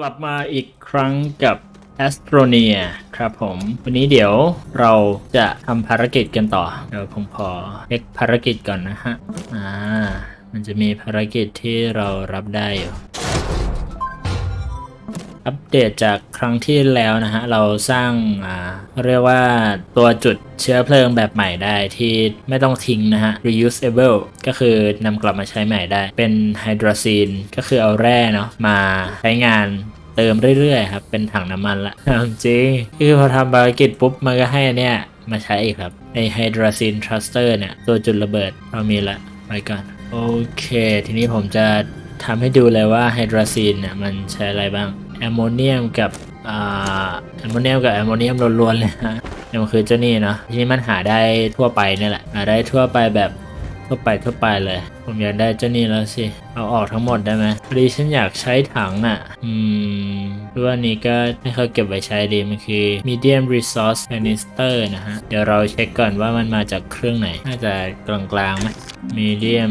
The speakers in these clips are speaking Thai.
กลับมาอีกครั้งกับ a s t r o n e a ครับผม วันนี้เดี๋ยวเราจะทำภารกิจกันต่อ เดี๋ยวผมขอเช็คภารกิจก่อนนะฮะ อ่า มันจะมีภารกิจที่เรารับได้อยู่ อัปเดตจากครั้งที่แล้วนะฮะ เราสร้างเรียกว่าตัวจุดเชื้อเพลิงแบบใหม่ได้ที่ไม่ต้องทิ้งนะฮะ reusable ก็คือนำกลับมาใช้ใหม่ได้ เป็นไฮดรซีนก็คือเอาแร่เนาะมาใช้งานเติมเรื่อยๆครับ เป็นถังน้ำมันละจริงคือพอทำภารกิจปุ๊บ มันก็ให้อันเนี่ยมาใช้อีกครับในไฮดรซีนทรัสเตอร์เนี่ย ตัวจุดระเบิดเรามีละไว้ก่อน โอเค ทีนี้ผมจะทำให้ดูเลยว่าไฮดรซีนเนี่ยมันใช้อะไรบ้าง แอมโมเนียมกับอแอมโมเนียมกับแอมโมเนียมล้วนๆเลยฮะนี่มันคือเจ้านี่เนาะทีนี้มันหาได้ทั่วไปนี่แหละหาได้ทั่วไปแบบทั่วไปทั่วไปเลย ผมอยากได้เจ้านี่แล้วสิเอาออกทั้งหมดได้ไหมพอดีฉันอยากใช้ถังน่ะ อืมหรือว่านี้ก็ให้เขาเก็บไว้ใช้ดีมันคือ medium resource canister นะฮะ เดี๋ยวเราเช็คก่อนว่ามันมาจากเครื่องไหน น่าจะกลางๆไหม medium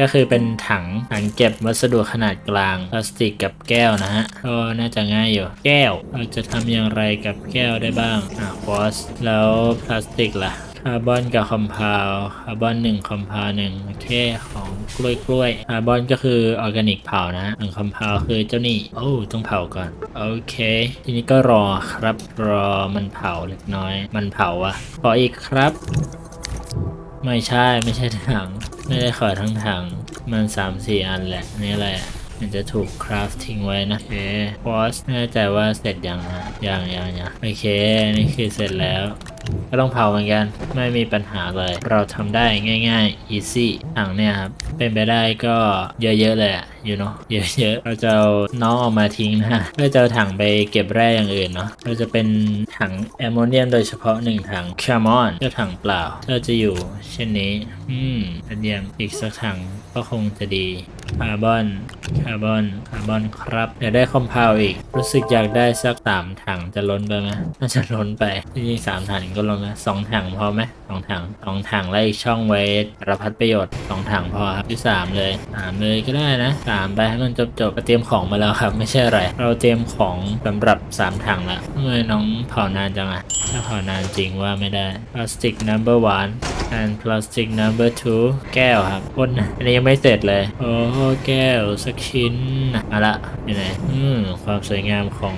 ก็คือเป็นถังถังเก็บวัสดุขนาดกลางพลาสติกกับแก้วนะฮะก็น่าจะง่ายอยู่ แก้วเราจะทำอย่างไรกับแก้วได้บ้างอะคอสแล้วพลาสติกล่ะคาร์บอนกับคอมเพลคาร์บอนหนึ่งคอมเพลหนึ่งโอเคของกล้วยกล้วยคาร์บอนก็คือออร์แกนิกเผานะส่วนคอมเพลคือเจ้านี่โอ้ต้องเผาก่อนโอเค ทีนี้ก็รอครับรอมันเผาเล็กน้อย มันเผาอะขออีกครับ ไม่ใช่ไม่ใช่ถัง ไม่ได้ขอทั้งถัง มันสามสี่อันแหละ นี่แหละมันจะถูกคราฟทิ้งไว้นะโอเคพอสแน่ใจว่าเสร็จยังนะยังยังยังโอเค นี่คือเสร็จแล้ว ก็ต้องเผาเหมือนกัน ไม่มีปัญหาเลย เราทำได้ง่ายๆ easy ถังเนี่ยครับ เป็นไปได้ก็เยอะๆเลยอะ อยู่เนาะเยอะๆเราจะเอาน้องออกมาทิ้งนะฮะเพื่อจะเอาถังไปเก็บแร่อย่างอื่นเนาะเราจะเป็นถังแอมโมเนียมโดยเฉพาะหนึ่งถังแคมอนเจ้าถังเปล่าก็จะอยู่เช่นนี้ อืมอันเยี่ยมอีกสักถังก็คงจะดีคาร์บอนคาร์บอนคาร์บอนครับเดี๋ยวได้คอมเพลอีก รู้สึกอยากได้สักสามถังจะล้นไปไหมน่าจะล้นไปจริงๆสามถังก็ล้นไหมสองถังพอไหมสองถังสองถังแล้วอีกช่องไว้รับพัดประโยชน์สองถังพอครับที่สามเลยสามเลยก็ได้นะสามไปให้มันจบจบเตรียมของมาแล้วครับ ไม่ใช่อะไร เราเตรียมของสำหรับสามถังละทำไมน้องเผานานจังอะถ้าเผานานจริงว่าไม่ได้พลาสติก number one and plastic number two แก้วครับคนอันนี้ยังไม่เสร็จเลย โอ้แก้วสักชิ้นมาละอยู่ไหนอืมความสวยงามของ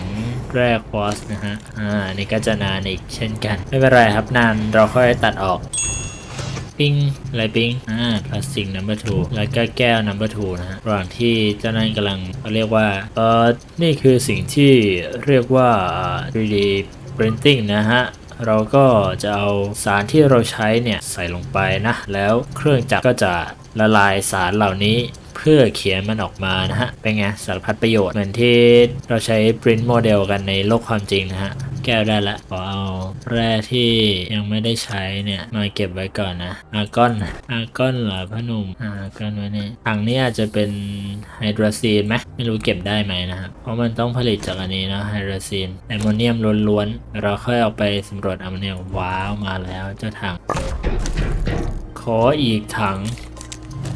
แร่ควอสนะฮะ อ่าอันนี่ก็จะนานอีกเช่นกัน ไม่เป็นไรครับนานเราค่อยตัดออก ปิ้งอะไรปิ้งอ่าพลาสติก number two แล้วก็แก้ว number two นะฮะระหว่างที่เจ้านั่นกำลังเขาเรียกว่าเออนี่คือสิ่งที่เรียกว่า 3D printing นะฮะเราก็จะเอาสารที่เราใช้เนี่ยใส่ลงไปนะ แล้วเครื่องจักรก็จะละลายสารเหล่านี้เพื่อเขียนมันออกมานะฮะ เป็นไงสารพัดประโยชน์เหมือนที่เราใช้ print model กันในโลกความจริงนะฮะ แก้วได้ละขอเอาแร่ที่ยังไม่ได้ใช้เนี่ยมาเก็บไว้ก่อนนะอาร์กอนอาร์กอนเหรอพ่อหนุ่มอาร์กอนไว้นี่ถังนี้อาจจะเป็นไฮดรซีนไหมไม่รู้เก็บได้ไหมนะครับเพราะมันต้องผลิตจากอันนี้นะไฮดรซีนแอมโมเนียมล้วนๆเราค่อยเอาไปสำรวจแอมโมเนียมว้าวมาแล้วเจ้าถัง ขออีกถัง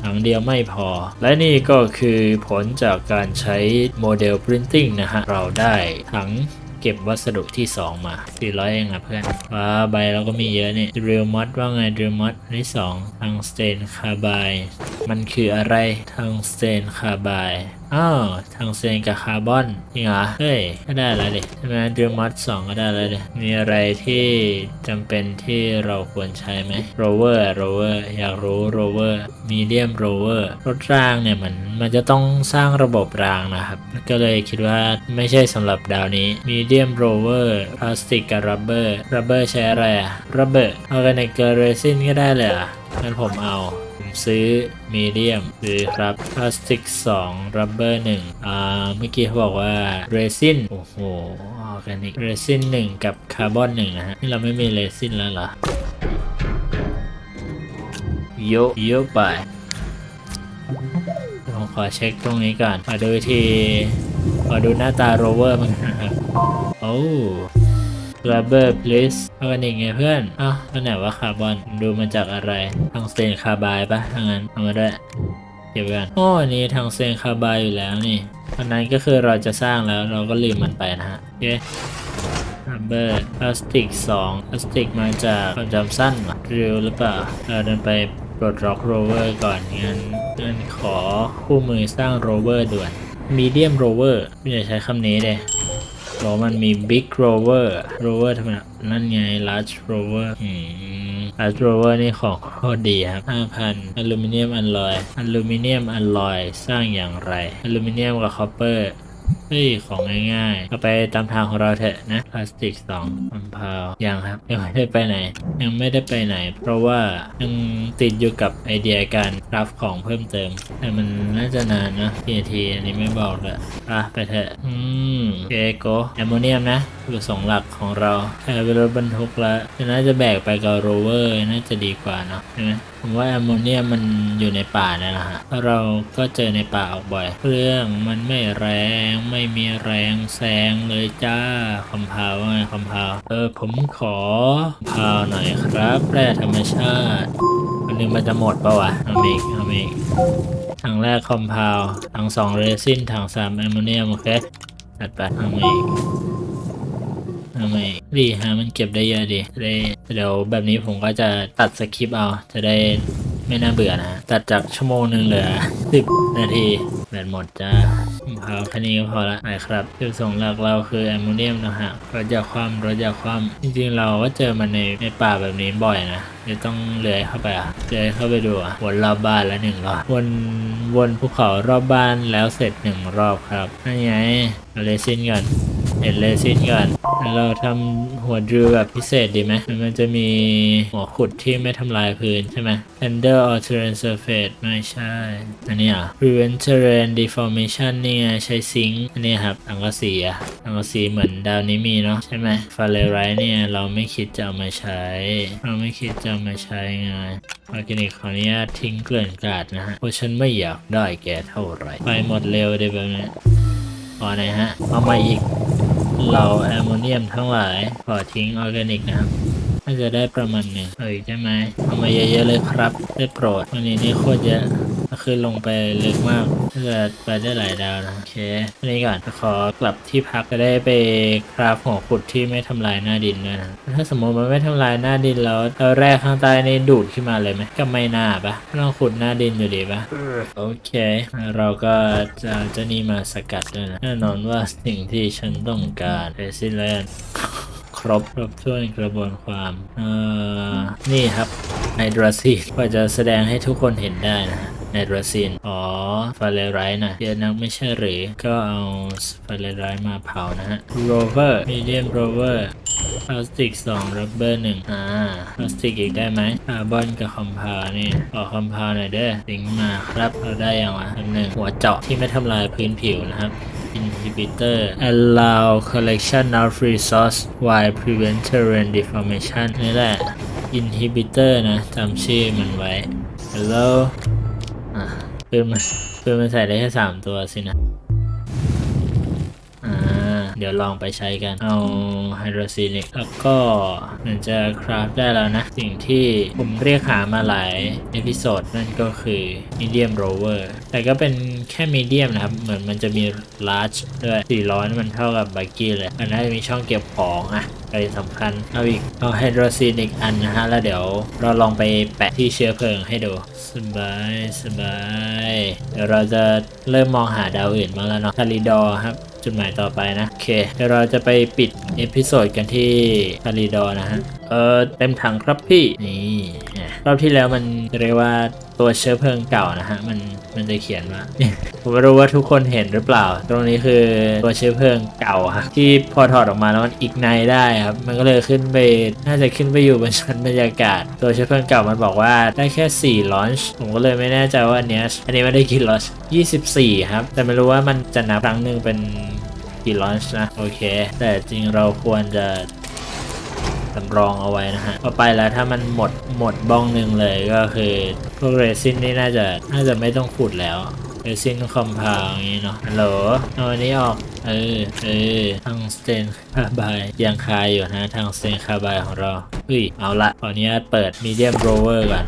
ถังเดียวไม่พอ และนี่ก็คือผลจากการใช้โมเดล Printing นะฮะ เราได้ถัง เก็บวัสดุที่ 2 มา 400 เองอะเพื่อนว้าใบเราก็มีเยอะนี่ Drill Mod ว่าไง Drill Mod อันที่2 Tungsten Carbide มันคืออะไรทางสเตนคาบาย อ้าว Tungsten กับคาร์บอนจริงเหรอเฮ้ยก็ได้แล้วดิใช่ไหม Drill Mod 2ก็ได้แล้วดิมีอะไรที่จำเป็นที่เราควรใช้ไหม Rover Rover อร์อยากรู้ Rover Medium Rover รถรางเนี่ยมันมันจะต้องสร้างระบบรางนะครับ ก็เลยคิดว่าไม่ใช่สำหรับดาวนี้ Medium Rover พลาสติกกับ Rubber Rubber ใช้อะไรอะ Rubber Organic กับ Resin ก็ได้เลยอะ งั้นผมเอา ผมซื้อมีเดียมซื้อครับพลาสติก2รับเบอร์1อ่าเมื่อกี้เขาบอกว่าเรซินโอ้โหออร์แกนิกเรซิน1กับคาร์บอน1นะฮะนี่เราไม่มีเรซินแล้วเหรอโยโยไปผมขอเช็คตรงนี้ก่อนมาดูทีขอดูหน้าตาโรเวอร์มันครับโอ้ rubber please ออร์แกนิกไงเพื่อนอ้าวแล้วไหนว่าคาร์บอนดูมาจากอะไรทังเตนคาร์บายปะถ้างั้นเอามาด้วยเก็บไว้กันโอ้อันนี้ทางเซนคาร์บายอยู่แล้วนี่อันนั้นก็คือเราจะสร้างแล้วเราก็ลืมมันไปนะฮะโอเครัมเบอร์พลาสติก2พลาสติกมาจากความจำสั้นหรอริวหรือเปล่าเราเดินไปปลดล็อกโรเวอร์ก่อนงั้นงั้นขอคู่มือสร้างโรเวอร์ด่วนมีเดียมโรเวอร์ไม่อยากใช้คำนี้เลย บอกว่ามันมี Big Rover Rover ทำไมนั่นไง Large Rover อืม Large Rover นี่ของโคตรดีครับ5,000อลูมิเนียมอลลอยอลูมิเนียมอลลอยสร้างอย่างไรอลูมิเนียมกับคอปเปอร์ เฮ้ยของง่ายๆก็ไปตามทางของเราเถอะนะพลาสติกสอัมพาวยังครับยังไม่ได้ไปไหน ยังไม่ได้ไปไหน เพราะว่ายังติดอยู่กับไอเดียการรับของเพิ่มเติม แต่มันน่าจะนานนะกี่นาทีอันนี้ไม่บอกเลยอะไปเถอะอืมโอเคโกแอมโมเนียมนะ คือสองหลักของเราแค่เป็นรถบรรทุกแล้วน่าจะแบกไปกับโรเวอร์น่าจะดีกว่าเนาะใช่ไหมผมว่าแอมโมเนียมันอยู่ในป่าเนี่ยแหละฮะเราก็เจอในป่าออกบ่อยเครื่องมันไม่แรงไม่มีแรงแซงเลยจ้าคอมพาวว่าไงคอมพาวเออผมขอพาวหน่อยครับแร่ธรรมชาติวันนึงมันจะหมดปะวะเอาเมกเอาเมกถังแรกคอมพาวถังสองเรซินถังสามแอมโมเนียมโอเคตัดไปเอาเมก ทำไมดีฮะมันเก็บได้เยอะดีได้เดี๋ยวแบบนี้ผมก็จะตัดสคริปต์เอา จะได้ไม่น่าเบื่อนะ ตัดจากชั่วโมงหนึ่งเหลือสิบนาทีแบตหมดจ้าพอแค่นี้ก็พอละไปครับจุดส่งหลักเราคือแอมโมเนียมนะฮะรถยาความรถยาความจริงๆ เราก็เจอมันในในป่าแบบนี้บ่อยนะจะต้องเลื้อยเข้าไปอะเลื้อยเข้าไปดูอะวนรอบบ้านแล้วหนึ่งรอบวนวนภูเขารอบบ้านแล้วเสร็จหนึ่งรอบครับนั่นไงเอาเลซินก่อน เห็นเลซินก่อน เราทำหัวดริลแบบพิเศษดีไหม มันจะมีหัวขุดที่ไม่ทำลายพื้นใช่ไหม Under or terrain surface ไม่ใช่ อันนี้อะ prevent terrain deformation นี่ไงใช้ซิงค์อันนี้ครับสังกะสีอะสังกะสีเหมือนดาวนี้มีเนาะใช่ไหมฟาเรไรเนี่ยเราไม่คิดจะเอามาใช้ เราไม่คิดจะเอามาใช้ไงออร์แกนิกขออนุญาตทิ้งเกลื่อนกาดนะฮะเพราะฉันไม่อยากได้แกเท่าไหร่ ไปหมดเร็วเลยแบบนี้พอหนฮะ เอามาอีก เราแอมโมเนียมทั้งหลาย ขอทิ้งออร์แกนิกนะครับน่าจะได้ประมาณหนึ่งเอ้ยใช่ไหมเอามาเยอะๆเลยครับ ได้โปรดวันนี้นี่โคตรเยอะ ก็คือลงไปลึกมากน่าจะไปได้หลายดาวนะโอเคอันนี้ก่อนขอกลับที่พักจะได้ไปคราฟหัวขุดที่ไม่ทำลายหน้าดินด้วยนะถ้าสมมติมันไม่ทำลายหน้าดินแล้วเอาแร่ข้างใต้นี่ดูดขึ้นมาเลยไหมก็ไม่น่าปะต้องขุดหน้าดินอยู่ดีปะโอเค เราก็จะจ้านี่มาสกัดด้วยนะแน่นอนว่าสิ่งที่ฉันต้องการเอซิเลนครบครบถ้วนกระบวนความ เอ่อ นี่ครับไฮดราซีก็จะแสดงให้ทุกคนเห็นได้นะ ฮะไฮดราซีนอ๋อฟาเรไรต์นะเยอะนักไม่ใช่หรือ ก็เอาฟาเรไรมาเผานะฮะโรเวอร์มีเดียมโรเวอร์พลาสติก2รับเบอร์1อ่าพลาสติกอีกได้ไหมคาร์บอนกับคอมเพลนี่ขอคอมเพลหน่อยเด้อสิงมาครับเราได้อย่างละอันหนึ่งหัวเจาะที่ไม่ทำลายพื้นผิวนะครับ inhibitor allow collection of resource while prevent terrain deformation นี่แหละ inhibitor นะจำชื่อมันไว้ hello ปืนมันปืนมันใส่ได้แค่สามตัวสินะ เดี๋ยวลองไปใช้กัน เอาไฮโดรซีนิกแล้วก็มันจะคราฟได้แล้วนะ สิ่งที่ผมเรียกหามาหลายเอพิโซดนั่นก็คือ medium rover แต่ก็เป็นแค่ medium นะครับ เหมือนมันจะมี large ด้วย400นี่มันเท่ากับบักกี้เลย มันน่าจะมีช่องเก็บของอะอะไรสำคัญ เอาอีก เอาไฮโดรซีนิกอันนะฮะ แล้วเดี๋ยวเราลองไปแปะที่เชื้อเพลิงให้ดู สบาย สบาย เดี๋ยวเราจะเริ่มมองหาดาวอื่นบ้างแล้วเนาะคาริดอร์ครับ จุดหมายต่อไปนะ โอเค เดี๋ยวเราจะไปปิดเอพิโซดกันที่คาริดอนะฮะ เออเต็มถังครับพี่ นี่อะรอบที่แล้วมันเรียกว่าตัวเชื้อเพลิงเก่านะฮะ มันมันจะเขียนว่าผมไม่รู้ว่าทุกคนเห็นหรือเปล่า ตรงนี้คือตัวเชื้อเพลิงเก่าครับที่พอถอดออกมาแล้วมันอีกไนได้ครับ มันก็เลยขึ้นไปน่าจะขึ้นไปอยู่บนชั้นบรรยากาศ ตัวเชื้อเพลิงเก่ามันบอกว่าได้แค่4 launch ผมก็เลยไม่แน่ใจว่าอันเนี้ยอันนี้ไม่ได้กี่ launch 24 ครับ แต่ไม่รู้ว่ามันจะนับครั้งหนึ่งเป็น กี่ launch นะ โอเค แต่จริงเราควรจะสำรองเอาไว้นะฮะพอไปแล้วถ้ามันหมดหมดบ้องหนึ่งเลยก็คือพวกเรซินนี่น่าจะน่าจะไม่ต้องขุดแล้วเรซินคอมพาวอย่างนี้เนาะฮัลโหลเอาอันนี้ออก เออ เออทางสเตนคาบายยังคายอยู่นะทางสเตนคาบายของเราเฮ้ยเอาละขออนุญาเปิดมีเดียมโรเวอร์ก่อน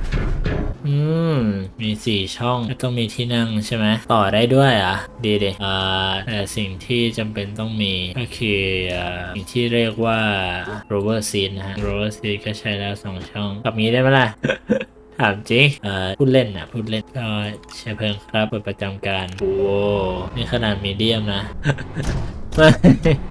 อืม มีสี่ช่องก็ต้องมีที่นั่งใช่ไหมต่อได้ด้วยอะ ดีเดอ่าแต่สิ่งที่จำเป็นต้องมีก็คืออ่าสิ่งที่เรียกว่า rover seat นะฮะ rover seat ก็ใช้แล้วสองช่องกับนี้ได้ไหมล่ะถามจริงเอ่อพูดเล่นนะพูดเล่นก็ใช้เพลิงครับเปิดประจำการ โอ้นี่ขนาดมีเดียมนะ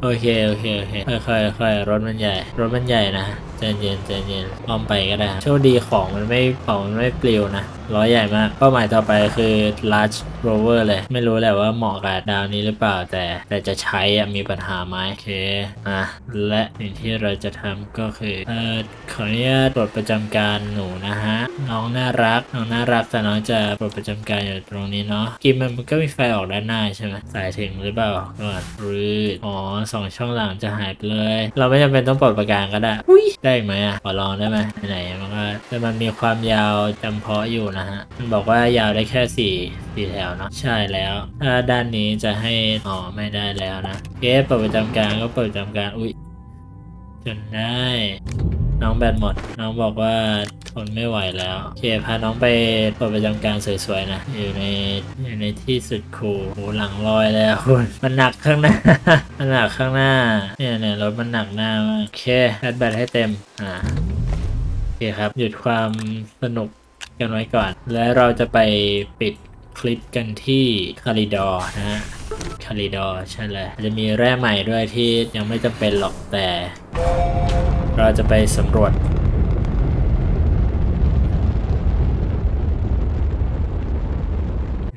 โอเค โอเค โอเค ค่อยๆค่อยๆรถมันใหญ่ รถมันใหญ่นะ ใจเย็นใจเย็นอ้อมไปก็ได้โชคดีของมันไม่ของมันไม่ปลิวนะล้อใหญ่มากเป้าหมายต่อไปคือ large rover เลย ไม่รู้แหละว่าเหมาะกับดาวนี้หรือเปล่าแต่ แต่จะใช้มีปัญหาไหมโอเคอะและสิ่งที่เราจะทำก็คือเออขออนุญาตปลดประจำการหนูนะฮะ น้องน่ารักน้องน่ารักแต่น้องจะปลดประจำการอยู่ตรงนี้เนาะกิมมันก็มีไฟออกด้านหน้าใช่ไหมสายถึงหรือเปล่าก่อนรืดอ๋อสองช่องหลังจะหายไปเลย เราไม่จำเป็นต้องปลดประการก็ได้ได้ไหมอะขอลองได้ไหมไหนมันก็แต่มันมีความยาวจำเพาะอยู่นะฮะมันบอกว่ายาวได้แค่สี่สี่แถวเนาะใช่แล้วถ้าด้านนี้จะให้อ๋อไม่ได้แล้วนะเกสปลดประจำการก็ปลดประจำการอุ้ยจนได้ น้องแบตหมด น้องบอกว่าทนไม่ไหวแล้วโอเคพาน้องไปปลดประจำการสวยๆนะ อยู่ในอยู่ในที่สุดคูลโหหลังลอยแล้วคุณมันหนักข้างหน้า มันหนักข้างหน้า เนี่ยเนี่ยรถมันหนักหน้ามากโอเคแบตแบตให้เต็ม อ่าโอเคครับ หยุดความสนุกกันไว้ก่อน และเราจะไปปิดคลิปกันที่คาริดอร์นะฮะคาริดอร์ใช่เลยจะมีแร่ใหม่ด้วยที่ยังไม่จำเป็นหรอกแต่ เราจะไปสำรวจ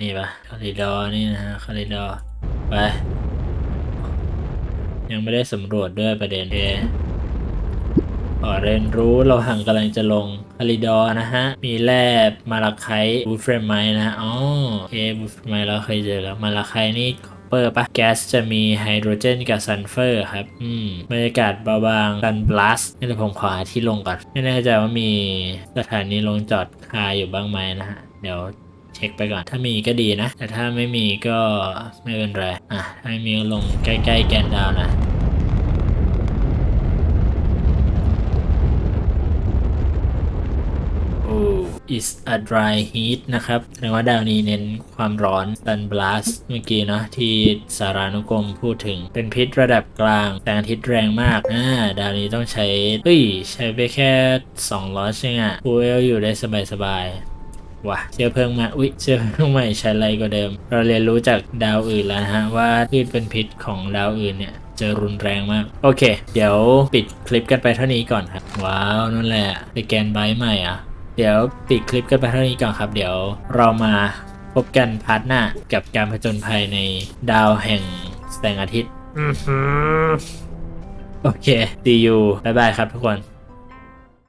นี่ปะคาริดอร์นี่นะฮะคาริดอร์ไป ยังไม่ได้สำรวจด้วยประเด็นเอขอเรียนรู้เราห่างกำลังจะลงคาริดอร์นะฮะ มีแร่มาลาไคบูฟเฟรมไมนะอ๋อโอเคบูฟเฟรมไมเราเคยเจอแล้วมาลาไคนี่ เปอร์ปะแก๊สจะมีไฮโดรเจนกับซัลเฟอร์ครับ อืมบรรยากาศเบาบางซันบลัสนี่เดี๋ยวผมขอหาที่ลงก่อน ไม่แน่ใจว่ามีสถานีลงจอดคาอยู่บ้างไหมนะฮะ เดี๋ยวเช็คไปก่อน ถ้ามีก็ดีนะ แต่ถ้าไม่มีก็ไม่เป็นไร อะ ถ้ามีลงใกล้ๆแกนดาวนะ โอ้ is a dry heat นะครับแสดงว่าดาวนี้เน้นความร้อน sun blast เมื่อกี้เนาะที่สารานุกรมพูดถึง เป็นพิษระดับกลางแสงอาทิตย์แรงมาก อ่า ดาวนี้ต้องใช้เฮ้ย ใช้ไปแค่2ล้อใช่ไหมฟูเอลอยู่ได้สบายๆว่ะเชื้อเพลิงมาอุ๊ยเชื้อเพลิงใหม่ใช้ไรกว่าเดิม เราเรียนรู้จากดาวอื่นแล้วฮะว่าพืชเป็นพิษของดาวอื่นเนี่ยจะรุนแรงมาก โอเค เดี๋ยวปิดคลิปกันไปเท่านี้ก่อนครับ ว้าว นั่นแหละสแกนไบใหม่อะ เดี๋ยวปิดคลิปกันไปเท่านี้ก่อนครับ เดี๋ยวเรามาพบกันพาร์ทหน้ากับการผจญภัยในดาวแห่งแสงอาทิตย์อื้อหือโอเค see you บ๊ายบายครับทุกคน